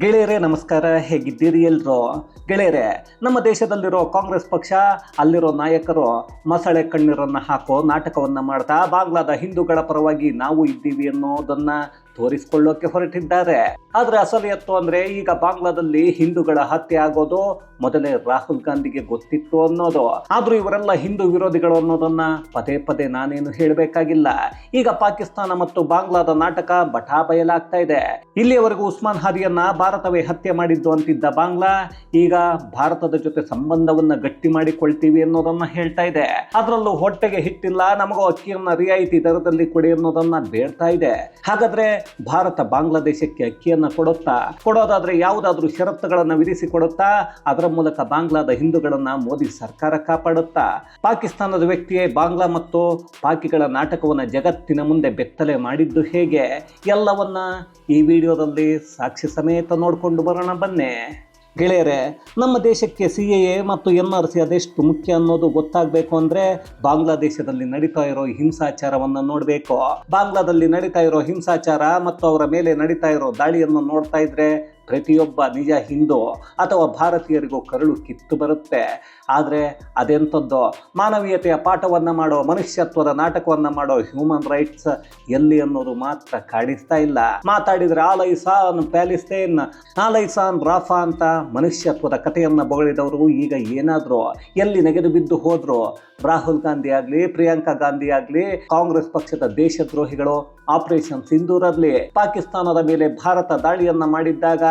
ಗೆಳೆಯರೇ, ನಮಸ್ಕಾರ. ಹೇಗಿದ್ದೀರಿ ಎಲ್ರು? ಗೆಳೆಯರೇ, ನಮ್ಮ ದೇಶದಲ್ಲಿರೋ ಕಾಂಗ್ರೆಸ್ ಪಕ್ಷ, ಅಲ್ಲಿರೋ ನಾಯಕರು ಮಸಳೆ ಕಣ್ಣೀರನ್ನು ಹಾಕೋ ನಾಟಕವನ್ನು ಮಾಡ್ತಾ, ಬಾಂಗ್ಲಾದ ಹಿಂದೂಗಳ ಪರವಾಗಿ ನಾವು ಇದ್ದೀವಿ ಅನ್ನೋದನ್ನ ತೋರಿಸಿಕೊಳ್ಳೋಕೆ ಹೊರಟಿದ್ದಾರೆ. ಆದರೆ ಅಸಲು ಎತ್ತು ಅಂದ್ರೆ ಈಗ ಬಾಂಗ್ಲಾದಲ್ಲಿ ಹಿಂದೂಗಳ ಹತ್ಯೆ ಆಗೋದು, ಮೊದಲೇ ರಾಹುಲ್ ಗಾಂಧಿಗೆ ಗೊತ್ತಿತ್ತು ಅನ್ನೋದು. ಆದ್ರೂ ಇವರೆಲ್ಲ ಹಿಂದೂ ವಿರೋಧಿಗಳು ಅನ್ನೋದನ್ನ ಪದೇ ಪದೇ ನಾನೇನು ಹೇಳಬೇಕಾಗಿಲ್ಲ. ಈಗ ಪಾಕಿಸ್ತಾನ ಮತ್ತು ಬಾಂಗ್ಲಾದ ನಾಟಕ ಬಟಾ ಬಯಲಾಗ್ತಾ ಇದೆ. ಇಲ್ಲಿಯವರೆಗೂ ಉಸ್ಮಾನ್ ಹಾದಿಯನ್ನ ಭಾರತವೇ ಹತ್ಯೆ ಮಾಡಿದ್ದು ಅಂತಿದ್ದ ಬಾಂಗ್ಲಾ, ಈಗ ಭಾರತದ ಜೊತೆ ಸಂಬಂಧವನ್ನ ಗಟ್ಟಿ ಮಾಡಿಕೊಳ್ತೀವಿ ಅನ್ನೋದನ್ನ ಹೇಳ್ತಾ ಇದೆ. ಅದರಲ್ಲೂ ಹೊಟ್ಟೆಗೆ ಹಿಟ್ಟಿಲ್ಲ, ನಮಗೂ ಅಕ್ಕಿಯನ್ನ ರಿಯಾಯಿತಿ ದರದಲ್ಲಿ ಕೊಡಿ ಅನ್ನೋದನ್ನ ಬೇಡ್ತಾ ಇದೆ. ಹಾಗಾದ್ರೆ ಭಾರತ ಬಾಂಗ್ಲಾದೇಶಕ್ಕೆ ಅಕ್ಕಿಯನ್ನ ಕೊಡುತ್ತಾ? ಕೊಡೋದಾದ್ರೆ ಯಾವುದಾದ್ರೂ ಷರತ್ತುಗಳನ್ನ ವಿಧಿಸಿ ಕೊಡುತ್ತಾ ಅದರ ಮೂಲಕ ಬಾಂಗ್ಲಾದ ಹಿಂದೂಗಳನ್ನು ಮೋದಿ ಸರ್ಕಾರ ಕಾಪಾಡುತ್ತಾ? ಪಾಕಿಸ್ತಾನದ ವ್ಯಕ್ತಿಯೇ ಬಾಂಗ್ಲಾ ಮತ್ತು ಪಾಕಿಗಳ ನಾಟಕವನ್ನ ಜಗತ್ತಿನ ಮುಂದೆ ಬೆತ್ತಲೆ ಮಾಡಿದ್ದು ಹೇಗೆ? ಎಲ್ಲವನ್ನ ಈ ವಿಡಿಯೋದಲ್ಲಿ ಸಾಕ್ಷಿ ಸಮೇತ ನೋಡಿಕೊಂಡು ಬರೋಣ ಬನ್ನಿ. ಗೆಳೆಯರೆ, ನಮ್ಮ ದೇಶಕ್ಕೆ ಸಿ ಎ ಎ ಮತ್ತು ಎನ್ ಆರ್ ಸಿ ಅದೆಷ್ಟು ಮುಖ್ಯ ಅನ್ನೋದು ಗೊತ್ತಾಗಬೇಕು ಅಂದರೆ ಬಾಂಗ್ಲಾದೇಶದಲ್ಲಿ ನಡೀತಾ ಇರೋ ಹಿಂಸಾಚಾರವನ್ನು ನೋಡಬೇಕು. ಬಾಂಗ್ಲಾದಲ್ಲಿ ನಡೀತಾ ಇರೋ ಹಿಂಸಾಚಾರ ಮತ್ತು ಅವರ ಮೇಲೆ ನಡೀತಾ ಇರೋ ದಾಳಿಯನ್ನು ನೋಡ್ತಾ ಇದ್ರೆ ಪ್ರತಿಯೊಬ್ಬ ನಿಜ ಹಿಂದೂ ಅಥವಾ ಭಾರತೀಯರಿಗೂ ಕರುಳು ಕಿತ್ತು ಬರುತ್ತೆ. ಆದರೆ ಅದೆಂಥದ್ದು? ಮಾನವೀಯತೆಯ ಪಾಠವನ್ನು ಮಾಡೋ, ಮನುಷ್ಯತ್ವದ ನಾಟಕವನ್ನು ಮಾಡೋ ಹ್ಯೂಮನ್ ರೈಟ್ಸ್ ಎಲ್ಲಿ ಅನ್ನೋದು ಮಾತ್ರ ಕಾಡಿಸ್ತಾ ಇಲ್ಲ. ಮಾತಾಡಿದರೆ ಆಲೈಸಾನ್ ಪ್ಯಾಲಿಸ್ತೇನ್ ಆಲೈಸಾನ್ ರಾಫಾ ಅಂತ ಮನುಷ್ಯತ್ವದ ಕಥೆಯನ್ನು ಬೊಗಳಿದವರು ಈಗ ಏನಾದರೂ? ಎಲ್ಲಿ ನೆಗೆದು ಬಿದ್ದು ಹೋದ್ರು? ರಾಹುಲ್ ಗಾಂಧಿ ಆಗಲಿ, ಪ್ರಿಯಾಂಕಾ ಗಾಂಧಿ ಆಗಲಿ, ಕಾಂಗ್ರೆಸ್ ಪಕ್ಷದ ದೇಶದ್ರೋಹಿಗಳು, ಆಪರೇಷನ್ ಸಿಂಧೂರಲ್ಲಿ ಪಾಕಿಸ್ತಾನದ ಮೇಲೆ ಭಾರತ ದಾಳಿಯನ್ನ ಮಾಡಿದ್ದಾಗ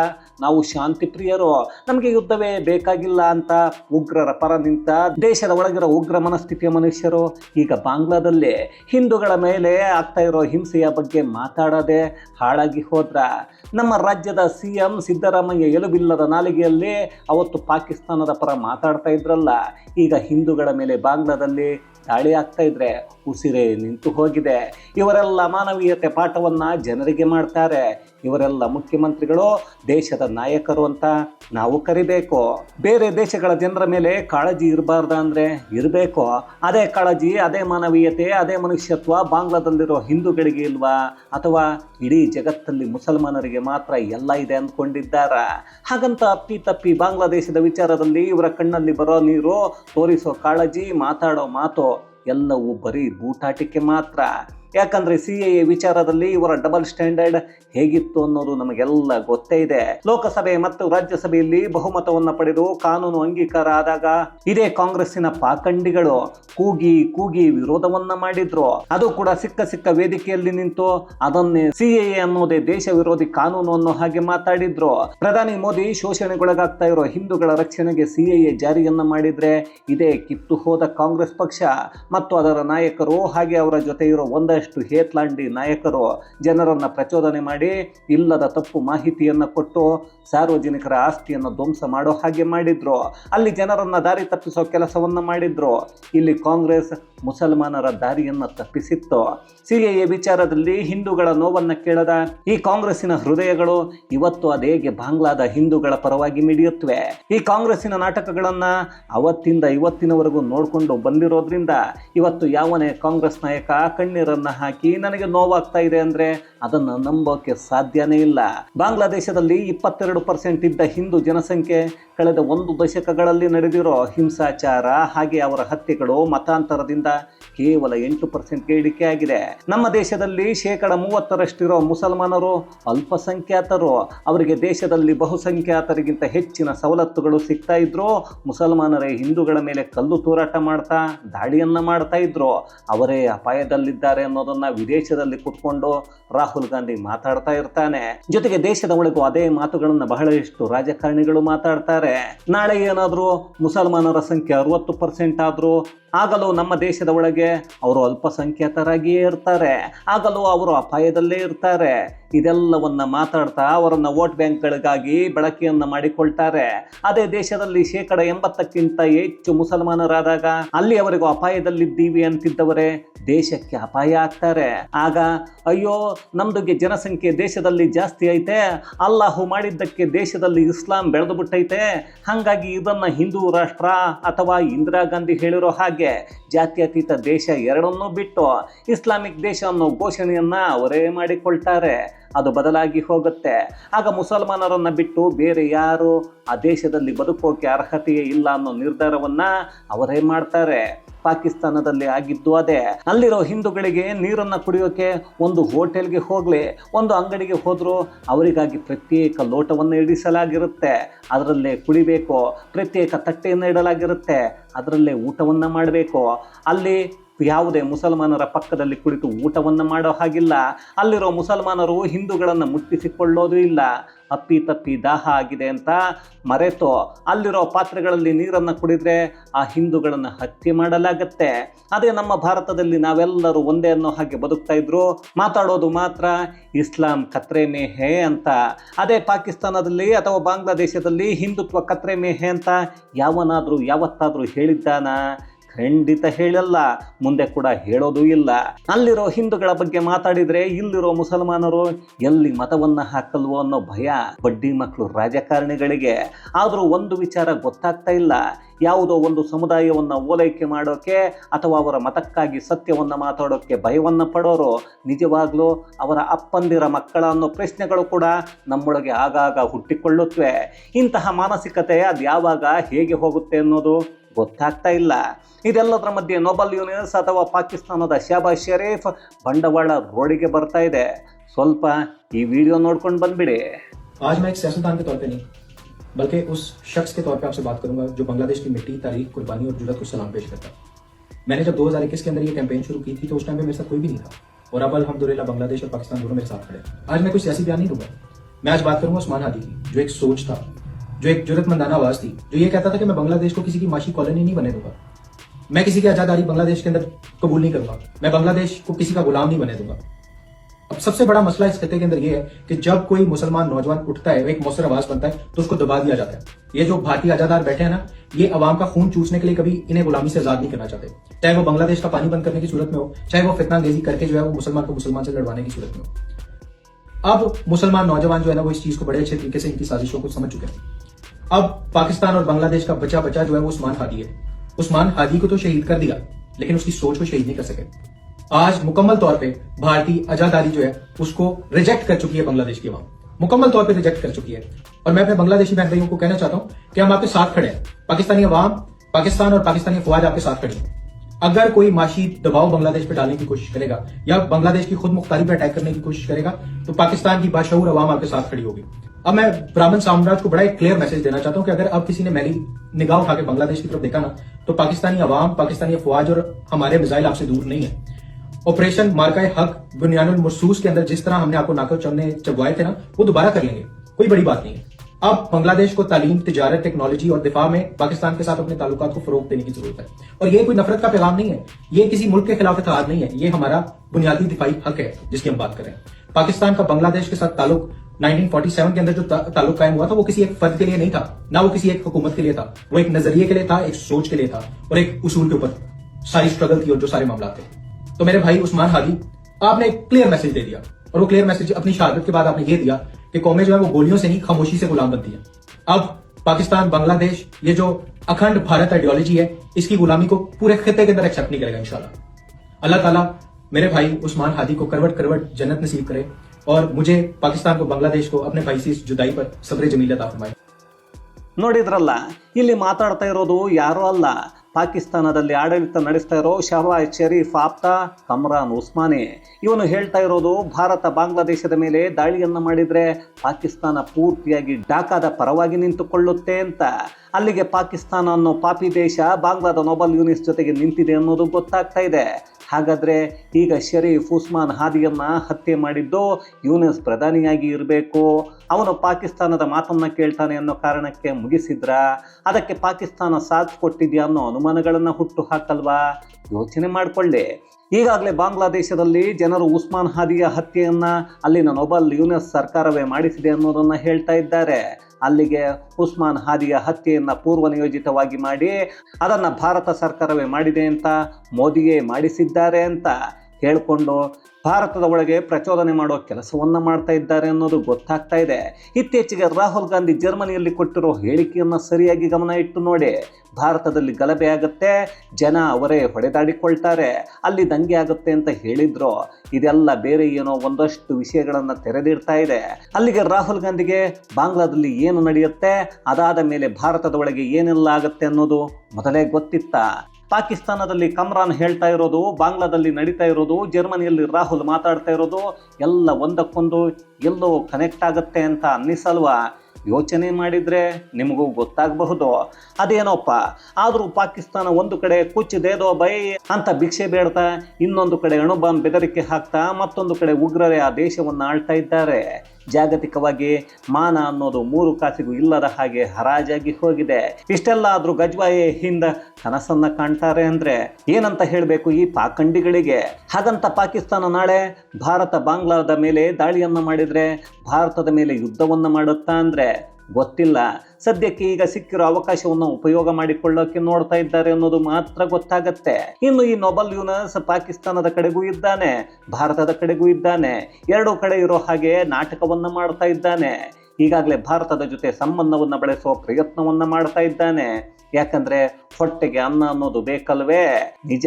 ನಾವು ಶಾಂತಿ ಪ್ರಿಯರು ನಮಗೆ ಯುದ್ಧವೇ ಬೇಕಾಗಿಲ್ಲ ಅಂತ ಉಗ್ರರ ಪರ ನಿಂತ ದೇಶದ ಒಳಗಿರೋ ಉಗ್ರ ಮನಸ್ಥಿತಿಯ ಮನುಷ್ಯರು, ಈಗ ಬಾಂಗ್ಲಾದಲ್ಲಿ ಹಿಂದೂಗಳ ಮೇಲೆ ಆಗ್ತಾ ಇರೋ ಹಿಂಸೆಯ ಬಗ್ಗೆ ಮಾತಾಡದೆ ಹಾಳಾಗಿ ಹೋದ್ರ, ನಮ್ಮ ರಾಜ್ಯದ ಸಿ ಎಂ ಸಿದ್ದರಾಮಯ್ಯ ಎಲುಬಿಲ್ಲದ ನಾಲಿಗೆಯಲ್ಲಿ ಅವತ್ತು ಪಾಕಿಸ್ತಾನದ ಪರ ಮಾತಾಡ್ತಾ ಇದ್ರಲ್ಲ, ಈಗ ಹಿಂದೂಗಳ ಮೇಲೆ ಬಾಂಗ್ಲಾದಲ್ಲಿ ದಾಳಿ ಆಗ್ತಾ ಇದ್ರೆ ಉಸಿರೇ ನಿಂತು ಹೋಗಿದೆ. ಇವರೆಲ್ಲ ಮಾನವೀಯತೆ ಪಾಠವನ್ನ ಜನರಿಗೆ ಮಾಡ್ತಾರೆ. ಇವರೆಲ್ಲ ಮುಖ್ಯಮಂತ್ರಿಗಳು ದೇಶದ ನಾಯಕರು ಅಂತ ನಾವು ಕರಿಬೇಕು. ಬೇರೆ ದೇಶಗಳ ಜನರ ಮೇಲೆ ಕಾಳಜಿ ಇರಬಾರ್ದ ಅಂದ್ರೆ ಇರಬೇಕು. ಅದೇ ಕಾಳಜಿ, ಅದೇ ಮಾನವೀಯತೆ, ಅದೇ ಮನುಷ್ಯತ್ವ ಬಾಂಗ್ಲಾದಲ್ಲಿರೋ ಹಿಂದೂಗಳಿಗೆ ಇಲ್ವಾ? ಅಥವಾ ಇಡೀ ಜಗತ್ತಲ್ಲಿ ಮುಸಲ್ಮಾನರಿಗೆ ಮಾತ್ರ ಎಲ್ಲ ಇದೆ ಅಂದ್ಕೊಂಡಿದ್ದಾರ ಹಾಗಂತ ಅಪ್ಪಿ ತಪ್ಪಿ ಬಾಂಗ್ಲಾದೇಶದ ವಿಚಾರದಲ್ಲಿ ಇವರ ಕಣ್ಣಲ್ಲಿ ಬರೋ ನೀರು ತೋರಿಸೋ ಕಾಳಜಿ, ಮಾತಾಡೋ ಮಾತು ಎಲ್ಲವೂ ಬರೀ ಬೂಟಾಟಿಕೆ ಮಾತ್ರ. ಯಾಕಂದ್ರೆ ಸಿ ಎ ವಿಚಾರದಲ್ಲಿ ಇವರ ಡಬಲ್ ಸ್ಟ್ಯಾಂಡರ್ಡ್ ಹೇಗಿತ್ತು ಅನ್ನೋದು ನಮಗೆಲ್ಲ ಗೊತ್ತೇ ಇದೆ. ಲೋಕಸಭೆ ಮತ್ತು ರಾಜ್ಯಸಭೆಯಲ್ಲಿ ಬಹುಮತವನ್ನು ಪಡೆದು ಕಾನೂನು ಅಂಗೀಕಾರ ಆದಾಗ ಇದೇ ಕಾಂಗ್ರೆಸ್ಸಿನ ಪಾಖಂಡಿಗಳು ಕೂಗಿ ಕೂಗಿ ವಿರೋಧವನ್ನ ಮಾಡಿದ್ರು. ಅದು ಕೂಡ ಸಿಕ್ಕ ಸಿಕ್ಕ ವೇದಿಕೆಯಲ್ಲಿ ನಿಂತು ಅದನ್ನೇ ಸಿ ಎ ಅನ್ನೋದೇ ದೇಶ ವಿರೋಧಿ ಕಾನೂನು ಅನ್ನೋ ಹಾಗೆ ಮಾತಾಡಿದ್ರು. ಪ್ರಧಾನಿ ಮೋದಿ ಶೋಷಣೆಗೊಳಗಾಗ್ತಾ ಇರೋ ಹಿಂದೂಗಳ ರಕ್ಷಣೆಗೆ ಸಿ ಎ ಜಾರಿಯನ್ನ ಮಾಡಿದ್ರೆ ಇದೇ ಕಿತ್ತು ಹೋದ ಕಾಂಗ್ರೆಸ್ ಪಕ್ಷ. ಮತ್ತು ಅದರ ನಾಯಕರು ಹಾಗೆ ಅವರ ಜೊತೆ ಇರೋ ಒಂದಷ್ಟು ಹೇತ್ಲಾಂಡಿ ನಾಯಕರು ಜನರನ್ನು ಪ್ರಚೋದನೆ ಮಾಡಿ ಇಲ್ಲದ ತಪ್ಪು ಮಾಹಿತಿಯನ್ನು ಕೊಟ್ಟು ಸಾರ್ವಜನಿಕರ ಆಸ್ತಿಯನ್ನು ಧ್ವಂಸ ಮಾಡೋ ಹಾಗೆ ಮಾಡಿದ್ರು. ಅಲ್ಲಿ ಜನರನ್ನು ದಾರಿ ತಪ್ಪಿಸೋ ಕೆಲಸವನ್ನ ಮಾಡಿದ್ರು. ಇಲ್ಲಿ ಕಾಂಗ್ರೆಸ್ ಮುಸಲ್ಮಾನರ ದಾರಿಯನ್ನ ತಪ್ಪಿಸಿತ್ತು? ಸಿರಿಯ ವಿಚಾರದಲ್ಲಿ ಹಿಂದೂಗಳ ನೋವನ್ನು ಕೇಳದ ಈ ಕಾಂಗ್ರೆಸ್ಸಿನ ಹೃದಯಗಳು ಇವತ್ತು ಅದೇಗೆ ಬಾಂಗ್ಲಾದ ಹಿಂದೂಗಳ ಪರವಾಗಿ ಮಿಡಿಯುತ್ತವೆ. ಈ ಕಾಂಗ್ರೆಸ್ಸಿನ ನಾಟಕಗಳನ್ನು ಅವತ್ತಿಂದ ಇವತ್ತಿನವರೆಗೂ ನೋಡಿಕೊಂಡು ಬಂದಿರೋದ್ರಿಂದ ಇವತ್ತು ಯಾವನೇ ಕಾಂಗ್ರೆಸ್ ನಾಯಕ ಕಣ್ಣೀರನ್ನ ಹಾಕಿ ನನಗೆ ನೋವಾಗ್ತಾ ಇದೆ ಅಂದ್ರೆ ಅದನ್ನು ನಂಬೋಕೆ ಸಾಧ್ಯನೇ ಇಲ್ಲ. ಬಾಂಗ್ಲಾದೇಶದಲ್ಲಿ ಇಪ್ಪತ್ತೆರಡು ಪರ್ಸೆಂಟ್ ಇದ್ದ ಹಿಂದೂ ಜನಸಂಖ್ಯೆ ಕಳೆದ ಒಂದು ದಶಕಗಳಲ್ಲಿ ನಡೆದಿರೋ ಹಿಂಸಾಚಾರ, ಹಾಗೆ ಅವರ ಹತ್ಯೆಗಳು, ಮತಾಂತರದಿಂದ ಕೇವಲ ಎಂಟು ಪರ್ಸೆಂಟ್ಗೆ ಇಳಿಕೆ ಆಗಿದೆ. ನಮ್ಮ ದೇಶದಲ್ಲಿ ಶೇಕಡ ಮೂವತ್ತರಷ್ಟಿರೋ ಮುಸಲ್ಮಾನರು, ಅಲ್ಪಸಂಖ್ಯಾತರು, ಅವರಿಗೆ ದೇಶದಲ್ಲಿ ಬಹುಸಂಖ್ಯಾತರಿಗಿಂತ ಹೆಚ್ಚಿನ ಸವಲತ್ತುಗಳು ಸಿಗ್ತಾ ಇದ್ರು. ಮುಸಲ್ಮಾನರೇ, ಹಿಂದೂಗಳ ಮೇಲೆ ಕಲ್ಲು ತೂರಾಟ ಮಾಡ್ತಾ, ದಾಳಿಯನ್ನ ಮಾಡ್ತಾ ಇದ್ರು. ಅವರೇ ಅಪಾಯದಲ್ಲಿದ್ದಾರೆ ಅನ್ನೋದನ್ನ ವಿದೇಶದಲ್ಲಿ ಕುತ್ಕೊಂಡು ರಾಹುಲ್ ಗಾಂಧಿ ಮಾತಾಡ್ತಾ ಇರ್ತಾನೆ. ಜೊತೆಗೆ ದೇಶದ ಒಳಗೂ ಅದೇ ಮಾತುಗಳನ್ನ ಬಹಳಷ್ಟು ರಾಜಕಾರಣಿಗಳು ಮಾತಾಡ್ತಾರೆ. ನಾಳೆ ಏನಾದರೂ ಮುಸಲ್ಮಾನರ ಸಂಖ್ಯೆ ಅರವತ್ತು ಪರ್ಸೆಂಟ್ ಆದರೂ ಆಗಲೂ ನಮ್ಮ ದೇಶದ ಒಳಗೆ ಅವರು ಅಲ್ಪಸಂಖ್ಯಾತರಾಗಿಯೇ ಇರ್ತಾರೆ. ಆಗಲೂ ಅವರು ಅಪಾಯದಲ್ಲೇ ಇರ್ತಾರೆ. ಇದೆಲ್ಲವನ್ನ ಮಾತಾಡ್ತಾ ಅವರನ್ನ ವೋಟ್ ಬ್ಯಾಂಕ್ಗಳಿಗಾಗಿ ಬಳಕೆಯನ್ನ ಮಾಡಿಕೊಳ್ತಾರೆ. ಅದೇ ದೇಶದಲ್ಲಿ ಶೇಕಡ ಎಂಬತ್ತಕ್ಕಿಂತ ಹೆಚ್ಚು ಮುಸಲ್ಮಾನರಾದಾಗ ಅಲ್ಲಿ ಅವರಿಗೂ ಅಪಾಯದಲ್ಲಿದ್ದೀವಿ ಅಂತಿದ್ದವರೇ, ದೇಶಕ್ಕೆ ಅಪಾಯ ಆಗ್ತಾರೆ. ಆಗ ಅಯ್ಯೋ, ನಮ್ದುಗೆ ಜನಸಂಖ್ಯೆ ದೇಶದಲ್ಲಿ ಜಾಸ್ತಿ ಐತೆ, ಅಲ್ಲಾಹು ಮಾಡಿದ್ದಕ್ಕೆ ದೇಶದಲ್ಲಿ ಇಸ್ಲಾಂ ಬೆಳೆದು ಬಿಟ್ಟೈತೆ ಹಾಗಾಗಿ ಇದನ್ನ ಹಿಂದೂ ರಾಷ್ಟ್ರ ಅಥವಾ ಇಂದಿರಾ ಗಾಂಧಿ ಹೇಳಿರೋ ಹಾಗೆ ಜಾತ್ಯತೀತ ದೇಶ ಎರಡನ್ನೂ ಬಿಟ್ಟು ಇಸ್ಲಾಮಿಕ್ ದೇಶ ಅನ್ನೋ ಘೋಷಣೆಯನ್ನ ಅವರೇ ಮಾಡಿಕೊಳ್ತಾರೆ. ಅದು ಬದಲಾಗಿ ಹೋಗುತ್ತೆ. ಆಗ ಮುಸಲ್ಮಾನರನ್ನು ಬಿಟ್ಟು ಬೇರೆ ಯಾರು ಆ ದೇಶದಲ್ಲಿ ಬದುಕೋಕೆ ಅರ್ಹತೆಯೇ ಇಲ್ಲ ಅನ್ನೋ ನಿರ್ಧಾರವನ್ನ ಅವರೇ ಮಾಡ್ತಾರೆ. ಪಾಕಿಸ್ತಾನದಲ್ಲಿ ಆಗಿದ್ದು ಅದೇ. ಅಲ್ಲಿರೋ ಹಿಂದೂಗಳಿಗೆ ನೀರನ್ನು ಕುಡಿಯೋಕೆ ಒಂದು ಹೋಟೆಲ್ಗೆ ಹೋಗಲಿ, ಒಂದು ಅಂಗಡಿಗೆ ಹೋದರೂ ಅವರಿಗಾಗಿ ಪ್ರತ್ಯೇಕ ಲೋಟವನ್ನು ಇಡಿಸಲಾಗಿರುತ್ತೆ. ಅದರಲ್ಲೇ ಕುಡಿಬೇಕು, ಪ್ರತ್ಯೇಕ ತಟ್ಟೆಯನ್ನು ಇಡಲಾಗಿರುತ್ತೆ. ಅದರಲ್ಲೇ ಊಟವನ್ನು ಮಾಡಬೇಕು. ಅಲ್ಲಿ ಯಾವುದೇ ಮುಸಲ್ಮಾನರ ಪಕ್ಕದಲ್ಲಿ ಕುಳಿತು ಊಟವನ್ನು ಮಾಡೋ ಹಾಗಿಲ್ಲ. ಅಲ್ಲಿರೋ ಮುಸಲ್ಮಾನರು ಹಿಂದೂಗಳನ್ನು ಮುಟ್ಟಿಸಿಕೊಳ್ಳೋದು ಇಲ್ಲ. ಅಪ್ಪಿ ತಪ್ಪಿ ದಾಹ ಆಗಿದೆ ಅಂತ ಮರೆತು ಅಲ್ಲಿರೋ ಪಾತ್ರೆಗಳಲ್ಲಿ ನೀರನ್ನು ಕುಡಿದ್ರೆ ಆ ಹಿಂದೂಗಳನ್ನು ಹತ್ಯೆ ಮಾಡಲಾಗತ್ತೆ. ಅದೇ ನಮ್ಮ ಭಾರತದಲ್ಲಿ ನಾವೆಲ್ಲರೂ ಒಂದೇ ಅನ್ನೋ ಹಾಗೆ ಬದುಕ್ತಾ ಇದ್ರು. ಮಾತಾಡೋದು ಮಾತ್ರ ಇಸ್ಲಾಂ ಕತ್ರೆ ಮೇಹೆ ಅಂತ. ಅದೇ ಪಾಕಿಸ್ತಾನದಲ್ಲಿ ಅಥವಾ ಬಾಂಗ್ಲಾದೇಶದಲ್ಲಿ ಹಿಂದುತ್ವ ಕತ್ರೆ ಮೇಹೆ ಅಂತ ಯಾವನಾದರೂ ಯಾವತ್ತಾದರೂ ಹೇಳಿದ್ದಾನ? ಖಂಡಿತ ಹೇಳಲ್ಲ, ಮುಂದೆ ಕೂಡ ಹೇಳೋದು ಇಲ್ಲ. ಅಲ್ಲಿರೋ ಹಿಂದೂಗಳ ಬಗ್ಗೆ ಮಾತಾಡಿದ್ರೆ ಇಲ್ಲಿರೋ ಮುಸಲ್ಮಾನರು ಎಲ್ಲಿ ಮತವನ್ನ ಹಾಕಲ್ವೋ ಅನ್ನೋ ಭಯ ಬಡ್ಡಿ ಮಕ್ಕಳು ರಾಜಕಾರಣಿಗಳಿಗೆ. ಆದರೂ ಒಂದು ವಿಚಾರ ಗೊತ್ತಾಗ್ತಾ ಇಲ್ಲ. ಯಾವುದೋ ಒಂದು ಸಮುದಾಯವನ್ನ ಓಲೈಕೆ ಮಾಡೋಕೆ ಅಥವಾ ಅವರ ಮತಕ್ಕಾಗಿ ಸತ್ಯವನ್ನ ಮಾತಾಡೋಕೆ ಭಯವನ್ನು ಪಡೋರು ನಿಜವಾಗ್ಲೂ ಅವರ ಅಪ್ಪಂದಿರ ಮಕ್ಕಳ ಅನ್ನೋ ಪ್ರಶ್ನೆಗಳು ಕೂಡ ನಮ್ಮೊಳಗೆ ಆಗಾಗ ಹುಟ್ಟಿಕೊಳ್ಳುತ್ತವೆ ಇಂತಹ ಮಾನಸಿಕತೆ ಅದು ಯಾವಾಗ ಹೇಗೆ ಹೋಗುತ್ತೆ ಅನ್ನೋದು ಗೊತ್ತಾಗ್ತಾ ಇಲ್ಲ ಇದೆಲ್ಲದರ ಮಧ್ಯೆ ನೋಬಲ್ ಯೂನಿಯನ್ಸ್ ಅಥವಾ ಪಾಕಿಸ್ತಾನದ ಶಾಬಾಜ್ ಶರೀಫ್ ಬಂಡವಾಳ ರೋಡಿಗೆ ಬರ್ತಾ ಇದೆ ಸ್ವಲ್ಪ ಈ ವಿಡಿಯೋ ನೋಡ್ಕೊಂಡು ಬಂದ್ಬಿಡಿ आज मैं एक सियासतदान के तौर पे नहीं बल्कि उस शख्स के तौर पे आपसे बात करूंगा जो बांग्लादेश की मिट्टी तारीख कुर्बानी और जुरत को सलाम पेश करता है मैंने जब 2021 के अंदर ये कैंपेन शुरू की थी तो उस टाइम पे मेरे साथ कोई भी नहीं था और अब अलहमदुलिल्लाह बांग्लादेश और पाकिस्तान दोनों मेरे साथ खड़े हैं। आज मैं कोई सियासी बयान नहीं दूंगा मैं आज बात करूंगा उस्मान हादी की जो एक सोच था जो एक जरूरतमंदाना आवाज़ थी, जो ये कहता था कि मैं बांग्लादेश को किसी की माशी कॉलोनी नहीं बने दूँगा। मैं किसी की आजादारी बांग्लादेश के अंदर कबूल नहीं करूँगा। मैं बांग्लादेश को किसी का गुलाम नहीं बने दूँगा। अब सबसे बड़ा मसला इस खत्ते के अंदर ये है कि जब कोई मुसलमान नौजवान उठता है, एक मौसर आवाज़ बनता है तो उसको दबा दिया जाता है। ये जो भारतीय आजादार बैठे हैं ना, ये अवाम का खून चूसने के लिए कभी इन्हें गुलामी से आज़ाद नहीं करना चाहते। चाहे वो बांग्लादेश का पानी बंद करने की सूरत में हो, चाहे वो फितना अंगेजी करके जो है वो मुसलमान को मुसलमान से लड़वाने की सूरत में हो। अब मुसलमान नौजवान जो है ना, वो इस चीज़ को बड़े अच्छे तरीके से इनकी साजिशों को समझ चुके हैं। अब पाकिस्तान और बांग्लादेश का बचा बचा जो है वो उस्मान हादी है। उस्मान हादी को तो शहीद कर दिया, लेकिन उसकी सोच को शहीद नहीं कर सके। आज मुकम्मल तौर पे भारतीय आजादारी जो है, उसको रिजेक्ट कर चुकी है बांग्लादेश की अवाम मुकम्मल तौर पे रिजेक्ट कर चुकी है। और मैं अपने बांग्लादेशी बहन भाइयों को कहना चाहता हूँ कि हम आपके साथ खड़े हैं। पाकिस्तानी अवाम, पाकिस्तान और पाकिस्तानी अफवाज आपके साथ खड़े हैं। अगर कोई माशी दबाव बांग्लादेश पर डालने की कोशिश करेगा या बांग्लादेश की खुद मुख्तारी पर अटैक करने की कोशिश करेगा तो पाकिस्तान की बाशूर अवाम आपके साथ खड़ी होगी। अब मैं ब्राह्मण साम्राज्य को बड़ा एक क्लियर मैसेज देना चाहता हूँ कि अगर अब किसी ने मैली निगाह उठा के बांग्लादेश की तरफ़ देखा ना तो पाकिस्तानी अवाम, पाकिस्तानी अफवाज और हमारे मिसाइल आपसे दूर नहीं है। ऑपरेशन मार्का हक बुनियानुल मरसूस के अंदर जिस तरह हमने आपको नाको चढ़ने चबवाए थे ना, वो दोबारा कर लेंगे। कोई बड़ी बात नहीं। है अब बांग्लादेश को तालीम, तजारत टेक्नोलॉजी और दिफा में पाकिस्तान के साथ अपने ताल्लुकात को फरोग देने की ज़रूरत है। और ये कोई नफरत का पैगाम नहीं है। ये किसी मुल्क के खिलाफ इतिहाद नहीं है। ये हमारा बुनियादी दिफाई हक है, जिसकी हम बात करें पाकिस्तान का बांग्लादेश के साथ ताल्लुक 1947 के अंदर जो ताल्लुक कायम हुआ था, वो किसी एक फर्द के लिए नहीं था। ना वो किसी एक हुकूमत के लिए था। वो एक नज़रिए के लिए था, एक सोच के लिए था और एक उसूल के ऊपर सारी स्ट्रगल थी और जो सारे मामला थे। तो मेरे भाई उस्मान हादी, आपने एक क्लियर मैसेज दे दिया और वो क्लियर मैसेज अपनी शहादत के बाद आपने ये दिया कि कौमें जो है वो गोलियों से नहीं, खामोशी से गुलाम बनती है। अब पाकिस्तान, बांग्लादेश, ये जो अखंड भारत आइडियोलॉजी है, इसकी गुलामी को पूरे खत्ते के अंदर एक्सेप्ट नहीं करेगा, इंशाल्लाह। अल्लाह ताला मेरे भाई उस्मान हादी को करवट करवट जन्नत नसीब करे और मुझे पाकिस्तान को बांग्लादेश को अपने भाई से इस जुदाई पर सब्र जमील अता फरमाए ನೋಡಿದ್ರಲ್ಲ ಇಲ್ಲಿ ಮಾತಾಡ್ತಾ ಇರೋದು ಯಾರೂ ಅಲ್ಲ ಪಾಕಿಸ್ತಾನದಲ್ಲಿ ಆಡಳಿತ ನಡೆಸ್ತಾ ಇರೋ ಶಹಬಾಜ್ ಶರೀಫ್ ಆಪ್ತ ಕಮ್ರಾನ್ ಉಸ್ಮಾನಿ ಇವನು ಹೇಳ್ತಾ ಇರೋದು ಭಾರತ ಬಾಂಗ್ಲಾದೇಶದ ಮೇಲೆ ದಾಳಿಯನ್ನು ಮಾಡಿದರೆ ಪಾಕಿಸ್ತಾನ ಪೂರ್ತಿಯಾಗಿ ಢಾಕಾದ ಪರವಾಗಿ ನಿಂತುಕೊಳ್ಳುತ್ತೆ ಅಂತ ಅಲ್ಲಿಗೆ ಪಾಕಿಸ್ತಾನ ಅನ್ನೋ ಪಾಪಿ ದೇಶ ಬಾಂಗ್ಲಾದ ನೋಬಲ್ ಯೂನಿಸ್ ಜೊತೆಗೆ ನಿಂತಿದೆ ಅನ್ನೋದು ಗೊತ್ತಾಗ್ತಾ ಇದೆ ಹಾಗಾದರೆ ಈಗ ಶರೀಫ್ ಉಸ್ಮಾನ್ ಹಾದಿಯನ್ನ ಹತ್ಯೆ ಮಾಡಿದ್ದು ಯೂನಿಸ್ ಪ್ರಧಾನಿಯಾಗಿ ಇರಬೇಕು. ಅವನು ಪಾಕಿಸ್ತಾನದ ಮಾತನ್ನ ಕೇಳ್ತಾನೆ ಅನ್ನೋ ಕಾರಣಕ್ಕೆ ಮುಗಿಸಿದ್ರ? ಅದಕ್ಕೆ ಪಾಕಿಸ್ತಾನ ಸಾಥ್ ಕೊಟ್ಟಿದೆಯಾ ಅನ್ನೋ ಅನುಮಾನಗಳನ್ನು ಹುಟ್ಟು ಹಾಕಲ್ವಾ? ಯೋಚನೆ ಮಾಡಿಕೊಳ್ಳಿ. ಈಗಾಗಲೇ ಬಾಂಗ್ಲಾದೇಶದಲ್ಲಿ ಜನರು ಉಸ್ಮಾನ್ ಹಾದಿಯ ಹತ್ಯೆಯನ್ನು ಅಲ್ಲಿನ ನೊಬಲ್ ಯೂನಿಸ್ ಸರ್ಕಾರವೇ ಮಾಡಿಸಿದೆ ಅನ್ನೋದನ್ನು ಹೇಳ್ತಾ ಇದ್ದಾರೆ. ಅಲ್ಲಿಗೆ ಉಸ್ಮಾನ್ ಹಾದಿಯ ಹತ್ಯೆಯನ್ನು ಪೂರ್ವ ನಿಯೋಜಿತವಾಗಿ ಮಾಡಿ, ಅದನ್ನು ಭಾರತ ಸರ್ಕಾರವೇ ಮಾಡಿದೆ ಅಂತ ಮೋದಿಯೇ ಮಾಡಿಸಿದ್ದಾರೆ ಅಂತ. ಹೇಳ್ಕೊಂಡು ಭಾರತದ ಒಳಗೆ ಪ್ರಚೋದನೆ ಮಾಡೋ ಕೆಲಸವನ್ನು ಮಾಡ್ತಾ ಇದ್ದಾರೆ ಅನ್ನೋದು ಗೊತ್ತಾಗ್ತಾ ಇದೆ. ಇತ್ತೀಚೆಗೆ ರಾಹುಲ್ ಗಾಂಧಿ ಜರ್ಮನಿಯಲ್ಲಿ ಕೊಟ್ಟಿರೋ ಹೇಳಿಕೆಯನ್ನು ಸರಿಯಾಗಿ ಗಮನ ಇಟ್ಟು ನೋಡಿ. ಭಾರತದಲ್ಲಿ ಗಲಭೆ ಆಗುತ್ತೆ, ಜನ ಅವರೇ ಹೊಡೆದಾಡಿಕೊಳ್ತಾರೆ. ಅಲ್ಲಿ ದಂಗೆ ಆಗುತ್ತೆ ಅಂತ ಹೇಳಿದ್ರು. ಇದೆಲ್ಲ ಬೇರೆ ಏನೋ ಒಂದಷ್ಟು ವಿಷಯಗಳನ್ನು ತೆರೆದಿಡ್ತಾ ಇದೆ. ಅಲ್ಲಿಗೆ ರಾಹುಲ್ ಗಾಂಧಿಗೆ ಬಾಂಗ್ಲಾದಲ್ಲಿ ಏನು ನಡೆಯುತ್ತೆ, ಅದಾದ ಮೇಲೆ ಭಾರತದ ಒಳಗೆ ಏನೆಲ್ಲ ಆಗುತ್ತೆ ಅನ್ನೋದು ಮೊದಲೇ ಗೊತ್ತಿತ್ತ? ಪಾಕಿಸ್ತಾನದಲ್ಲಿ ಕಮ್ರಾನ್ ಹೇಳ್ತಾ ಇರೋದು, ಬಾಂಗ್ಲಾದಲ್ಲಿ ನಡೀತಾ ಇರೋದು, ಜರ್ಮನಿಯಲ್ಲಿ ರಾಹುಲ್ ಮಾತಾಡ್ತಾ ಇರೋದು, ಎಲ್ಲ ಒಂದಕ್ಕೊಂದು ಎಲ್ಲೋ ಕನೆಕ್ಟ್ ಆಗುತ್ತೆ ಅಂತ ಅನ್ನಿಸಲ್ವಾ? ಯೋಚನೆ ಮಾಡಿದರೆ ನಿಮಗೂ ಗೊತ್ತಾಗಬಹುದು. ಅದೇನೋಪ್ಪ, ಆದರೂ ಪಾಕಿಸ್ತಾನ ಒಂದು ಕಡೆ ಕುಚ್ಚಿದೇದೋ ಬೈ ಅಂತ ಭಿಕ್ಷೆ ಬೇಡ್ತಾ, ಇನ್ನೊಂದು ಕಡೆ ಅಣುಬಾಂಬ್ ಬೆದರಿಕೆ ಹಾಕ್ತಾ, ಮತ್ತೊಂದು ಕಡೆ ಉಗ್ರರೇ ಆ ದೇಶವನ್ನು ಆಳ್ತಾ ಇದ್ದಾರೆ. ಜಾಗತಿಕವಾಗಿ ಮಾನ ಅನ್ನೋದು ಮೂರು ಕಾಸಿಗೂ ಇಲ್ಲದ ಹಾಗೆ ಹರಾಜಾಗಿ ಹೋಗಿದೆ. ಇಷ್ಟೆಲ್ಲ ಆದರೂ ಗಜ್ವಾಯಿ ಹಿಂದ ಕನಸನ್ನ ಕಾಣ್ತಾರೆ ಅಂದ್ರೆ ಏನಂತ ಹೇಳಬೇಕು ಈ ಪಾಖಂಡಿಗಳಿಗೆ? ಹಾಗಂತ ಪಾಕಿಸ್ತಾನ ನಾಳೆ ಭಾರತ ಬಾಂಗ್ಲಾದ ಮೇಲೆ ದಾಳಿಯನ್ನ ಮಾಡಿದ್ರೆ ಭಾರತದ ಮೇಲೆ ಯುದ್ಧವನ್ನ ಮಾಡುತ್ತಾ ಅಂದ್ರೆ ಗೊತ್ತಿಲ್ಲ. ಸದ್ಯಕ್ಕೆ ಈಗ ಸಿಕ್ಕಿರೋ ಅವಕಾಶವನ್ನು ಉಪಯೋಗ ಮಾಡಿಕೊಳ್ಳೋಕೆ ನೋಡ್ತಾ ಇದ್ದಾರೆ ಅನ್ನೋದು ಮಾತ್ರ ಗೊತ್ತಾಗತ್ತೆ. ಇನ್ನು ಈ ನೊಬಲ್ ಯೂನಸ್ ಪಾಕಿಸ್ತಾನದ ಕಡೆಗೂ ಇದ್ದಾನೆ, ಭಾರತದ ಕಡೆಗೂ ಇದ್ದಾನೆ, ಎರಡೂ ಕಡೆ ಇರೋ ಹಾಗೆ ನಾಟಕವನ್ನ ಮಾಡ್ತಾ ಇದ್ದಾನೆ. ಈಗಾಗಲೇ ಭಾರತದ ಜೊತೆ ಸಂಬಂಧವನ್ನ ಬೆಳೆಸುವ ಪ್ರಯತ್ನವನ್ನ ಮಾಡ್ತಾ ಇದ್ದಾನೆ. ಯಾಕಂದ್ರೆ ಹೊಟ್ಟೆಗೆ ಅನ್ನ ಅನ್ನೋದು ಬೇಕಲ್ವೇ? ನಿಜ,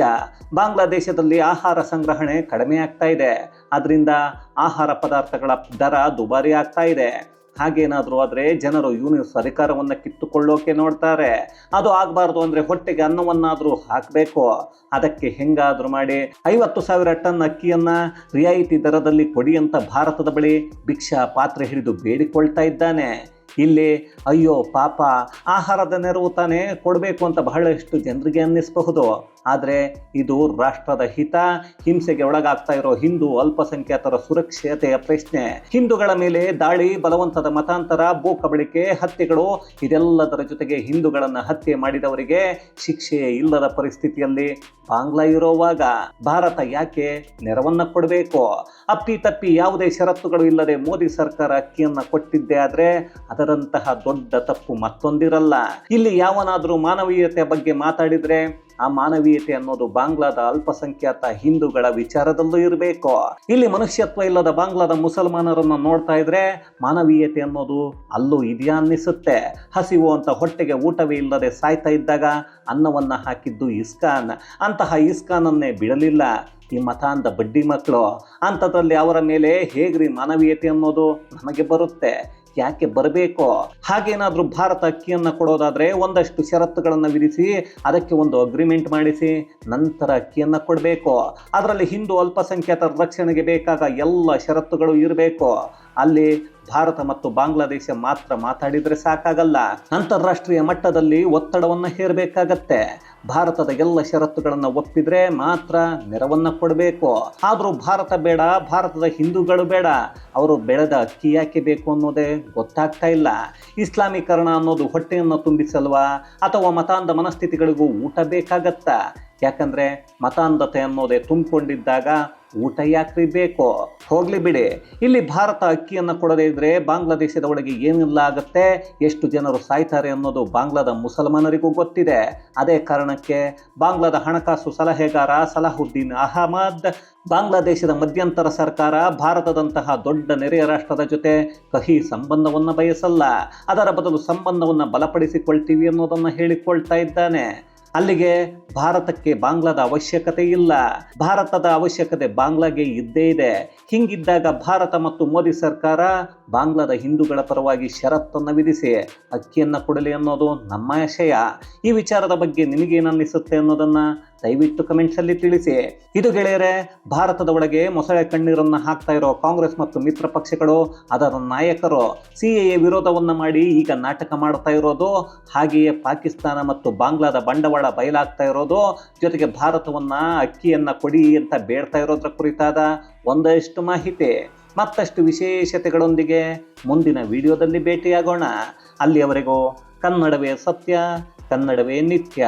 ಬಾಂಗ್ಲಾದೇಶದಲ್ಲಿ ಆಹಾರ ಸಂಗ್ರಹಣೆ ಕಡಿಮೆ ಆಗ್ತಾ ಇದೆ. ಅದರಿಂದ ಆಹಾರ ಪದಾರ್ಥಗಳ ದರ ದುಬಾರಿ ಆಗ್ತಾ ಇದೆ. ಹಾಗೇನಾದರೂ ಆದರೆ ಜನರು ಇವನು ಸರ್ಕಾರವನ್ನು ಕಿತ್ತುಕೊಳ್ಳೋಕೆ ನೋಡ್ತಾರೆ. ಅದು ಆಗಬಾರ್ದು ಅಂದರೆ ಹೊಟ್ಟೆಗೆ ಅನ್ನವನ್ನಾದರೂ ಹಾಕಬೇಕು. ಅದಕ್ಕೆ ಹೆಂಗಾದರೂ ಮಾಡಿ. ಐವತ್ತು ಸಾವಿರ ಟನ್ ಅಕ್ಕಿಯನ್ನು ರಿಯಾಯಿತಿ ದರದಲ್ಲಿ ಕೊಡಿ ಅಂತ ಭಾರತದ ಬಳಿ ಭಿಕ್ಷಾ ಪಾತ್ರೆ ಹಿಡಿದು ಬೇಡಿಕೊಳ್ತಾ ಇದ್ದಾನೆ. ಇಲ್ಲಿ ಅಯ್ಯೋ ಪಾಪ, ಆಹಾರದ ನೆರವು ತಾನೇ ಕೊಡಬೇಕು ಅಂತ ಬಹಳಷ್ಟು ಜನರಿಗೆ ಅನ್ನಿಸಬಹುದು. ಆದರೆ ಇದು ರಾಷ್ಟ್ರದ ಹಿತ, ಹಿಂಸೆಗೆ ಒಳಗಾಗ್ತಾ ಇರೋ ಹಿಂದೂ ಅಲ್ಪಸಂಖ್ಯಾತರ ಸುರಕ್ಷತೆಯ ಪ್ರಶ್ನೆ. ಹಿಂದೂಗಳ ಮೇಲೆ ದಾಳಿ, ಬಲವಂತದ ಮತಾಂತರ, ಭೂ ಕಬಳಿಕೆ, ಹತ್ಯೆಗಳು, ಇದೆಲ್ಲದರ ಜೊತೆಗೆ ಹಿಂದೂಗಳನ್ನು ಹತ್ಯೆ ಮಾಡಿದವರಿಗೆ ಶಿಕ್ಷೆ ಇಲ್ಲದ ಪರಿಸ್ಥಿತಿಯಲ್ಲಿ ಬಾಂಗ್ಲಾ ಇರೋವಾಗ ಭಾರತ ಯಾಕೆ ನೆರವನ್ನ ಕೊಡಬೇಕು? ಅಪ್ಪಿ ತಪ್ಪಿ ಯಾವುದೇ ಷರತ್ತುಗಳು ಇಲ್ಲದೆ ಮೋದಿ ಸರ್ಕಾರ ಅಕ್ಕಿಯನ್ನು ಕೊಟ್ಟಿದ್ದೆ ಆದ್ರೆ ಅದರಂತಹ ದೊಡ್ಡ ತಪ್ಪು ಮತ್ತೊಂದಿರಲ್ಲ. ಇಲ್ಲಿ ಯಾವನಾದರೂ ಮಾನವೀಯತೆ ಬಗ್ಗೆ ಮಾತಾಡಿದ್ರೆ ಆ ಮಾನವೀಯತೆ ಅನ್ನೋದು ಬಾಂಗ್ಲಾದ ಅಲ್ಪಸಂಖ್ಯಾತ ಹಿಂದೂಗಳ ವಿಚಾರದಲ್ಲೂ ಇರಬೇಕು. ಇಲ್ಲಿ ಮನುಷ್ಯತ್ವ ಇಲ್ಲದ ಬಾಂಗ್ಲಾದ ಮುಸಲ್ಮಾನರನ್ನು ನೋಡ್ತಾ ಇದ್ರೆ ಮಾನವೀಯತೆ ಅನ್ನೋದು ಅಲ್ಲೂ ಇದೆಯಾ ಅನ್ನಿಸುತ್ತೆ. ಹಸಿವು ಅಂತ ಹೊಟ್ಟೆಗೆ ಊಟವೇ ಇಲ್ಲದೆ ಸಾಯ್ತಾ ಇದ್ದಾಗ ಅನ್ನವನ್ನ ಹಾಕಿದ್ದು ಇಸ್ಕಾನ್. ಅಂತಹ ಇಸ್ಕಾನನ್ನೇ ಬಿಡಲಿಲ್ಲ. ಈ ಮತಾಂಧ ಬಡ್ಡಿ ಮಕ್ಕಳು ಅಂಥದ್ರಲ್ಲಿ ಅವರ ಮೇಲೆ ಹೇಗ್ರಿ ಮಾನವೀಯತೆ ಅನ್ನೋದು ನಮಗೆ ಬರುತ್ತೆ. ಯಾಕೆ ಬರಬೇಕು? ಹಾಗೇನಾದ್ರೂ ಭಾರತ ಅಕ್ಕಿಯನ್ನು ಕೊಡೋದಾದರೆ ಒಂದಷ್ಟು ಷರತ್ತುಗಳನ್ನು ವಿಧಿಸಿ, ಅದಕ್ಕೆ ಒಂದು ಅಗ್ರಿಮೆಂಟ್ ಮಾಡಿಸಿ, ನಂತರ ಅಕ್ಕಿಯನ್ನು ಕೊಡಬೇಕು. ಅದರಲ್ಲಿ ಹಿಂದೂ ಅಲ್ಪಸಂಖ್ಯಾತರ ರಕ್ಷಣೆಗೆ ಬೇಕಾದ ಎಲ್ಲ ಷರತ್ತುಗಳು ಇರಬೇಕು. ಅಲ್ಲಿ ಭಾರತ ಮತ್ತು ಬಾಂಗ್ಲಾದೇಶ ಮಾತ್ರ ಮಾತಾಡಿದ್ರೆ ಸಾಕಾಗಲ್ಲ. ಅಂತಾರಾಷ್ಟ್ರೀಯ ಮಟ್ಟದಲ್ಲಿ ಒತ್ತಡವನ್ನು ಹೇರಬೇಕಾಗತ್ತೆ. ಭಾರತದ ಎಲ್ಲ ಷರತ್ತುಗಳನ್ನು ಒಪ್ಪಿದರೆ ಮಾತ್ರ ನೆರವನ್ನು ಕೊಡಬೇಕು. ಆದರೂ ಭಾರತ ಬೇಡ, ಭಾರತದ ಹಿಂದೂಗಳು ಬೇಡ. ಅವರು ಬೆಳೆದ ಅಕ್ಕಿ ಯಾಕೆ ಬೇಕು ಅನ್ನೋದೇ ಗೊತ್ತಾಗ್ತಾ ಇಲ್ಲ. ಇಸ್ಲಾಮೀಕರಣ ಅನ್ನೋದು ಹೊಟ್ಟೆಯನ್ನು ತುಂಬಿಸಲ್ವಾ? ಅಥವಾ ಮತಾಂಧ ಮನಸ್ಥಿತಿಗಳಿಗೂ ಊಟ ಬೇಕಾಗತ್ತಾ? ಯಾಕಂದರೆ ಮತಾಂಧತೆ ಅನ್ನೋದೇ ತುಂಬಿಕೊಂಡಿದ್ದಾಗ ಊಟ ಯಾಕ್ರಿ ಬೇಕೋ? ಹೋಗ್ಲಿ ಬಿಡಿ. ಇಲ್ಲಿ ಭಾರತ ಅಕ್ಕಿಯನ್ನು ಕೊಡದೇ ಇದ್ರೆ ಬಾಂಗ್ಲಾದೇಶದ ಒಳಗೆ ಏನೆಲ್ಲ ಆಗುತ್ತೆ? ಎಷ್ಟು ಜನರು ಸಾಯ್ತಾರೆ ಅನ್ನೋದು ಬಾಂಗ್ಲಾದ ಮುಸಲ್ಮಾನರಿಗೂ ಗೊತ್ತಿದೆ. ಅದೇ ಕಾರಣಕ್ಕೆ ಬಾಂಗ್ಲಾದ ಹಣಕಾಸು ಸಲಹೆಗಾರ ಸಲಾಹುದ್ದೀನ್ ಅಹಮದ್, ಬಾಂಗ್ಲಾದೇಶದ ಮಧ್ಯಂತರ ಸರ್ಕಾರ ಭಾರತದಂತಹ ದೊಡ್ಡ ನೆರೆಯ ರಾಷ್ಟ್ರದ ಜೊತೆ ಕಹಿ ಸಂಬಂಧವನ್ನು ಬಯಸಲ್ಲ. ಅದರ ಬದಲು ಸಂಬಂಧವನ್ನು ಬಲಪಡಿಸಿಕೊಳ್ತೀವಿ ಅನ್ನೋದನ್ನು ಹೇಳಿಕೊಳ್ತಾ ಇದ್ದಾನೆ. ಅಲ್ಲಿಗೆ ಭಾರತಕ್ಕೆ ಬಾಂಗ್ಲಾದ ಅವಶ್ಯಕತೆ ಇಲ್ಲ. ಭಾರತದ ಅವಶ್ಯಕತೆ ಬಾಂಗ್ಲಾಗೆ ಇದ್ದೇ ಇದೆ. ಹಿಂಗಿದ್ದಾಗ ಭಾರತ ಮತ್ತು ಮೋದಿ ಸರ್ಕಾರ ಬಾಂಗ್ಲಾದ ಹಿಂದೂಗಳ ಪರವಾಗಿ ಷರತ್ತನ್ನು ವಿಧಿಸಿ ಅಕ್ಕಿಯನ್ನು ಕೊಡಲಿ ಅನ್ನೋದು ನಮ್ಮ ಆಶಯ. ಈ ವಿಚಾರದ ಬಗ್ಗೆ ನಿಮಗೇನನ್ನಿಸುತ್ತೆ ಅನ್ನೋದನ್ನ ದಯವಿಟ್ಟು ಕಮೆಂಟ್ಸಲ್ಲಿ ತಿಳಿಸಿ. ಇದು ಗೆಳೆಯರೆ, ಭಾರತದ ಒಳಗೆ ಮೊಸಳೆ ಕಣ್ಣೀರನ್ನು ಹಾಕ್ತಾ ಇರೋ ಕಾಂಗ್ರೆಸ್ ಮತ್ತು ಮಿತ್ರ ಪಕ್ಷಗಳು, ಅದರ ನಾಯಕರು. ಸಿ ಎ ವಿರೋಧವನ್ನು ಮಾಡಿ ಈಗ ನಾಟಕ ಮಾಡ್ತಾ ಇರೋದು, ಹಾಗೆಯೇ ಪಾಕಿಸ್ತಾನ ಮತ್ತು ಬಾಂಗ್ಲಾದ ಬಂಡವಾಳ ಬಯಲಾಗ್ತಾ ಇರೋದು, ಜೊತೆಗೆ ಭಾರತವನ್ನ ಅಕ್ಕಿಯನ್ನ ಕೊಡಿ ಅಂತ ಬೇಡ್ತಾ ಇರೋದ್ರ ಕುರಿತಾದ ಒಂದಷ್ಟು ಮಾಹಿತಿ. ಮತ್ತಷ್ಟು ವಿಶೇಷತೆಗಳೊಂದಿಗೆ ಮುಂದಿನ ವಿಡಿಯೋದಲ್ಲಿ ಭೇಟಿಯಾಗೋಣ. ಅಲ್ಲಿಯವರೆಗೂ ಕನ್ನಡವೇ ಸತ್ಯ, ಕನ್ನಡವೇ ನಿತ್ಯ.